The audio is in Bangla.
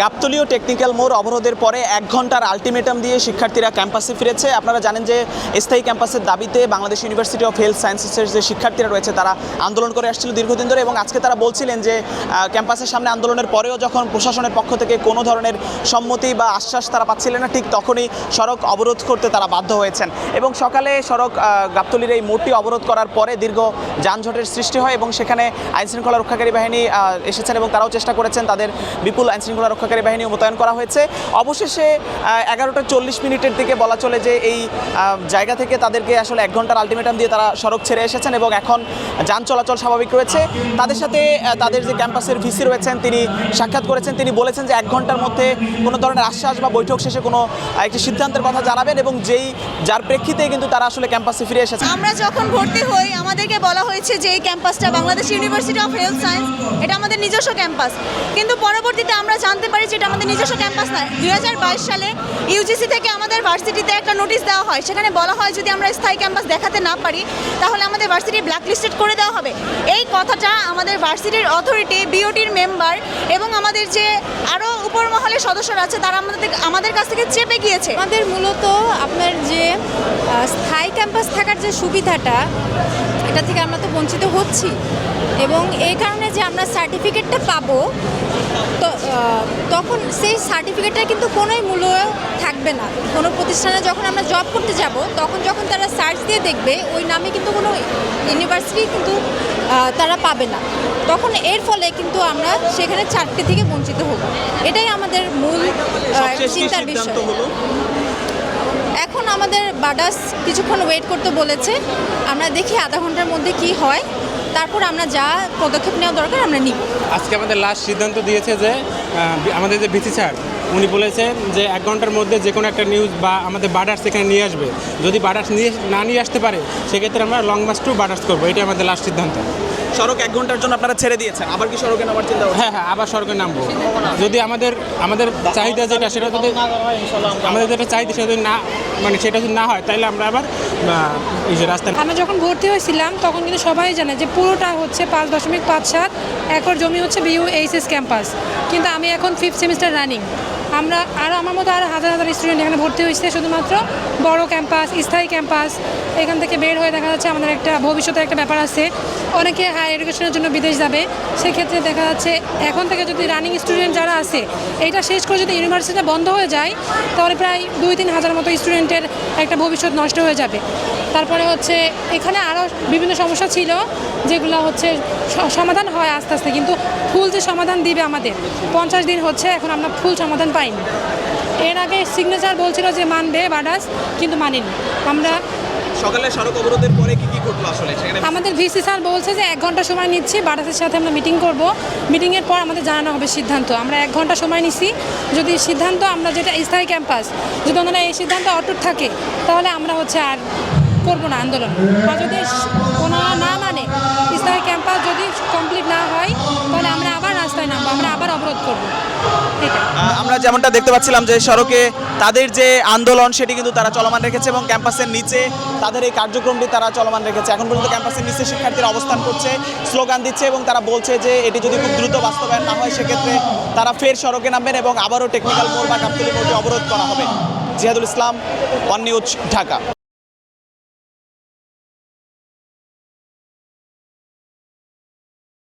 গাবতলী ও টেকনিক্যাল মোড় অবরোধের পরে এক ঘণ্টার আলটিমেটাম দিয়ে শিক্ষার্থীরা ক্যাম্পাসে ফিরেছে। আপনারা জানেন যে স্থায়ী ক্যাম্পাসের দাবিতে বাংলাদেশ ইউনিভার্সিটি অফ হেলথ সায়েন্সেসের যে শিক্ষার্থীরা রয়েছে, তারা আন্দোলন করে আসছিল দীর্ঘদিন ধরে এবং আজকে তারা বলছিলেন যে ক্যাম্পাসের সামনে আন্দোলনের পরেও যখন প্রশাসনের পক্ষ থেকে কোনো ধরনের সম্মতি বা আশ্বাস তারা পাচ্ছিলেন না, ঠিক তখনই সড়ক অবরোধ করতে তারা বাধ্য হয়েছেন। এবং সকালে সড়ক গাবতলীর এই মোড়টি অবরোধ করার পরে দীর্ঘ যানজটের সৃষ্টি হয় এবং সেখানে আইনশৃঙ্খলা রক্ষাকারী বাহিনী এসেছেন এবং তারাও চেষ্টা করেছেন তাদের বিপুল আইনশৃঙ্খলা রক্ষাকারী বাহিনী মোতায়েন করা হয়েছে। অবশেষে এগারোটা চল্লিশ মিনিটের দিকে বলা চলে যে এই জায়গা থেকে তাদেরকে আসলে এক ঘণ্টার আলটিমেটাম দিয়ে তারা সড়ক ছেড়ে এসেছেন এবং এখন যান চলাচল স্বাভাবিক রয়েছে। তাদের সাথে তাদের যে ক্যাম্পাসের ভিসি রয়েছেন, তিনি সাক্ষাৎ করেছেন। তিনি বলেছেন যে এক ঘণ্টার মধ্যে কোনো ধরনের আশ্বাস বা বৈঠক শেষে কোনো একটি সিদ্ধান্তের কথা জানাবেন এবং যেই, যার প্রেক্ষিতে কিন্তু তারা আসলে ক্যাম্পাসে ফিরে এসেছে আমরা যখন ভর্তি হই, আমাদেরকে বলা হয়েছে যে এই ক্যাম্পাসটা Bangladesh university of health science এটা আমাদের নিজস্ব ক্যাম্পাস। কিন্তু পরবর্তীতে আমরা জানতে পারি যে এটা আমাদের নিজস্ব ক্যাম্পাস নয়, দুই সালে ইউজিসি থেকে আমাদের ভার্সিটিতে একটা নোটিশ দেওয়া হয়। সেখানে বলা হয়, যদি আমরা স্থায়ী ক্যাম্পাস দেখাতে না পারি, তাহলে আমাদের ভার্সিটি ব্ল্যাক লিস্টেড করে দেওয়া হবে। এই কথাটা আমাদের ভার্সিটির অথরিটি বিওটির মেম্বার এবং আমাদের যে আরও উপর মহলের সদস্যরা আছে, তারা আমাদের আমাদের কাছ থেকে চেপে গিয়েছে। আমাদের মূলত আপনার যে স্থায়ী ক্যাম্পাস থাকার যে সুবিধাটা, এটা থেকে আমরা তো বঞ্চিত হচ্ছি। এবং এই কারণে যে আমরা সার্টিফিকেটটা পাবো তখন সেই সার্টিফিকেটটা কিন্তু কোনোই মূল্য থাকবে না। কোনো প্রতিষ্ঠানে যখন আমরা জব করতে যাব তখন যখন তারা সার্চ দিয়ে দেখবে ওই নামে কিন্তু কোনো ইউনিভার্সিটি কিন্তু তারা পাবে না। তখন এর ফলে কিন্তু আমরা সেখানে চাকরি থেকে বঞ্চিত হব। এটাই আমাদের মূল চিন্তার বিষয়। এখন আমাদের বাডাস কিছুক্ষণ ওয়েট করতে বলেছে। আমরা দেখি আধা ঘণ্টার মধ্যে কি হয়। তারপর আমরা যা পদক্ষেপ নেওয়া দরকার আমরা নিব। আজকে আমাদের লাস্ট সিদ্ধান্ত দিয়েছে যে আমাদের যে ভিসি স্যার, উনি বলেছেন যে এক ঘণ্টার মধ্যে যে কোনো একটা নিউজ বা আমাদের বার্ডার্স এখানে নিয়ে আসবে। যদি বাডার্স নিয়ে না নিয়ে আসতে পারে, সেক্ষেত্রে আমরা লং মার্চ টু বাডার্স করব। এটাই আমাদের লাস্ট সিদ্ধান্ত। সড়ক এক ঘণ্টার জন্য আপনারা ছেড়ে দিয়েছেন। আবার কি সড়কে নামার চিন্তা? হ্যাঁ হ্যাঁ আবার সরকার নামবো। যদি আমাদের আমাদের চাহিদা যেটা সেটা যদি আমাদের যেটা চাহিদা সেটা যদি না মানে সেটা যদি না হয় তাহলে আমরা আবার এই যে রাস্তা আমরা যখন ভর্তি হয়েছিলাম তখন কিন্তু সবাই জানে যে পুরোটা হচ্ছে পাঁচ দশমিক পাঁচ সাত একর জমি হচ্ছে বিইউ এইচএস ক্যাম্পাস কিন্তু আমি এখন ফিফথ সেমিস্টার রানিং আমরা আরও আমার মতো আরও হাজার হাজার স্টুডেন্ট এখানে ভর্তি হয়েছে শুধুমাত্র বড় ক্যাম্পাস স্থায়ী ক্যাম্পাস এখান থেকে বের হয়ে দেখা যাচ্ছে আমাদের একটা ভবিষ্যতের একটা ব্যাপার আছে। অনেকে হায়ার এডুকেশনের জন্য বিদেশ যাবে। সেক্ষেত্রে দেখা যাচ্ছে এখন থেকে যদি রানিং স্টুডেন্ট যারা আছে, এটা শেষ করে যদি ইউনিভার্সিটিটা বন্ধ হয়ে যায়, তাহলে প্রায় দুই তিন হাজার মতো স্টুডেন্টের একটা ভবিষ্যৎ নষ্ট হয়ে যাবে। তারপরে হচ্ছে এখানে আরও বিভিন্ন সমস্যা ছিল, যেগুলো হচ্ছে সমাধান হয় আস্তে আস্তে। কিন্তু ফুল যে সমাধান দিবে আমাদের, পঞ্চাশ দিন হচ্ছে, এখন আমরা ফুল সমাধান পাইনি। এর আগে সিগনেচার বলছিল যে মানবে বাডাস কিন্তু মানিনি। আমরা সকালে সড়ক অবরোধের পরে কি কি ঘটলো আসলে? আমাদের ভিসি স্যার বলছে যে এক ঘণ্টা সময় নিচ্ছি বাডাসের সাথে আমরা মিটিং করব। মিটিংয়ের পর আমাদের জানানো হবে সিদ্ধান্ত। আমরা এক ঘণ্টা সময় নিচ্ছি যদি সিদ্ধান্ত আমরা যেটা স্থায়ী ক্যাম্পাস যদি ওনারা এই সিদ্ধান্ত অটুট থাকে তাহলে আমরা হচ্ছে আর করব না আন্দোলন। আর যদি ওনারা না মানে স্থায়ী ক্যাম্পাস যদি কমপ্লিট না হয় তাহলে আমরা আবার রাস্তায় নামবো আমরা আবার অবরোধ করব। আমরা যেমনটা দেখতে পাচ্ছিলাম যে সড়কে তাদের যে আন্দোলন, সেটি কিন্তু তারা চলমান রেখেছে এবং ক্যাম্পাসের নিচে তাদের এই কার্যক্রমটি তারা চলমান রেখেছে। এখন পর্যন্ত ক্যাম্পাসের নিচে শিক্ষার্থীরা অবস্থান করছে, স্লোগান দিচ্ছে এবং তারা বলছে যে এটি যদি খুব দ্রুত বাস্তবায়ন না হয়, সেক্ষেত্রে তারা ফের সড়কে নামবেন এবং আবারও টেকনিক্যাল মোড় বা কাপ্তলি মোড়টি অবরোধ করা হবে। Jihadul Islam one news Dhaka.